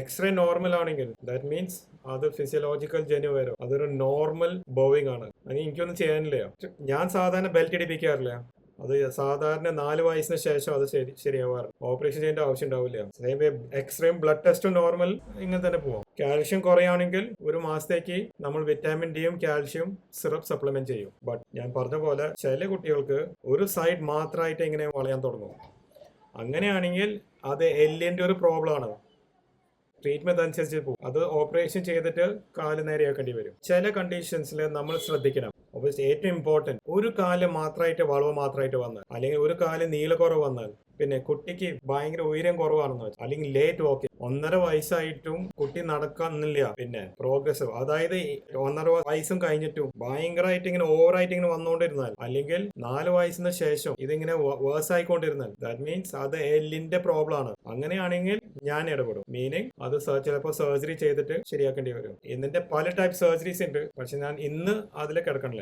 X-ray normal ആണെങ്കിൽ that means അത് physiological ജനു വരും. അതൊരു നോർമൽ ബോവിങ് ആണ്. അതിന് എനിക്കൊന്നും ചെയ്യാനില്ല. ഞാൻ സാധാരണ ബെൽറ്റ് ഇടിപ്പിക്കാറില്ല. അത് സാധാരണ നാല് വയസ്സിന് ശേഷം അത് ശരി ശരിയാവാറില്ല ഓപ്പറേഷൻ ചെയ്യേണ്ട ആവശ്യം ഉണ്ടാവില്ല. സെയിം എക്സ്റേയും ബ്ലഡ് ടെസ്റ്റും നോർമൽ ഇങ്ങനെ തന്നെ പോവാം. കാൽഷ്യം കുറയാണെങ്കിൽ ഒരു മാസത്തേക്ക് നമ്മൾ വിറ്റാമിൻ ഡിയും കാൽഷ്യം സിറപ്പ് സപ്ലിമെന്റ് ചെയ്യും. ബട്ട് ഞാൻ പറഞ്ഞ പോലെ ചില കുട്ടികൾക്ക് ഒരു സൈഡ് മാത്രമായിട്ട് ഇങ്ങനെ വളയാൻ തുടങ്ങും. അങ്ങനെയാണെങ്കിൽ അത് എല്ലിന്റെ ഒരു പ്രോബ്ലം ആണ്. ട്രീറ്റ്മെന്റ് അനുസരിച്ച് പോകും. അത് ഓപ്പറേഷൻ ചെയ്തിട്ട് കാൽ നേരെയാക്കേണ്ടി വരും. ചില കണ്ടീഷൻസിൽ നമ്മൾ ശ്രദ്ധിക്കണം. അപ്പോൾ ഏറ്റവും ഇമ്പോർട്ടന്റ് ഒരു കാൽ മാത്രമായിട്ട് വളവ് മാത്രമായിട്ട് വന്നാൽ അല്ലെങ്കിൽ ഒരു കാൽ നീളക്കുറവ് വന്നാൽ പിന്നെ കുട്ടിക്ക് ഭയങ്കര ഉയരം കുറവാണെന്ന് വെച്ചാൽ അല്ലെങ്കിൽ ലേറ്റ് വാക്ക് ഒന്നര വയസ്സായിട്ടും കുട്ടി നടക്കുന്നില്ല പിന്നെ പ്രോഗ്രസ് അതായത് ഒന്നര വയസ്സും കഴിഞ്ഞിട്ടും ഭയങ്കരമായിട്ട് ഇങ്ങനെ ഓവറായിട്ട് ഇങ്ങനെ വന്നുകൊണ്ടിരുന്നാൽ അല്ലെങ്കിൽ നാല് വയസ്സിന് ശേഷം ഇതിങ്ങനെ വേഴ്സ് ആയിക്കൊണ്ടിരുന്നാൽ ദാറ്റ് മീൻസ് അത് എല്ലിന്റെ പ്രോബ്ലം ആണ്. അങ്ങനെയാണെങ്കിൽ ഞാൻ ഇടപെടും. മീനിങ് അത് ചിലപ്പോൾ സർജറി ചെയ്തിട്ട് ശരിയാക്കേണ്ടി വരും. ഇതിന്റെ പല ടൈപ്പ് സർജറീസ് ഉണ്ട്. പക്ഷെ ഞാൻ ഇന്ന് അതിൽ കിടക്കണില്ല.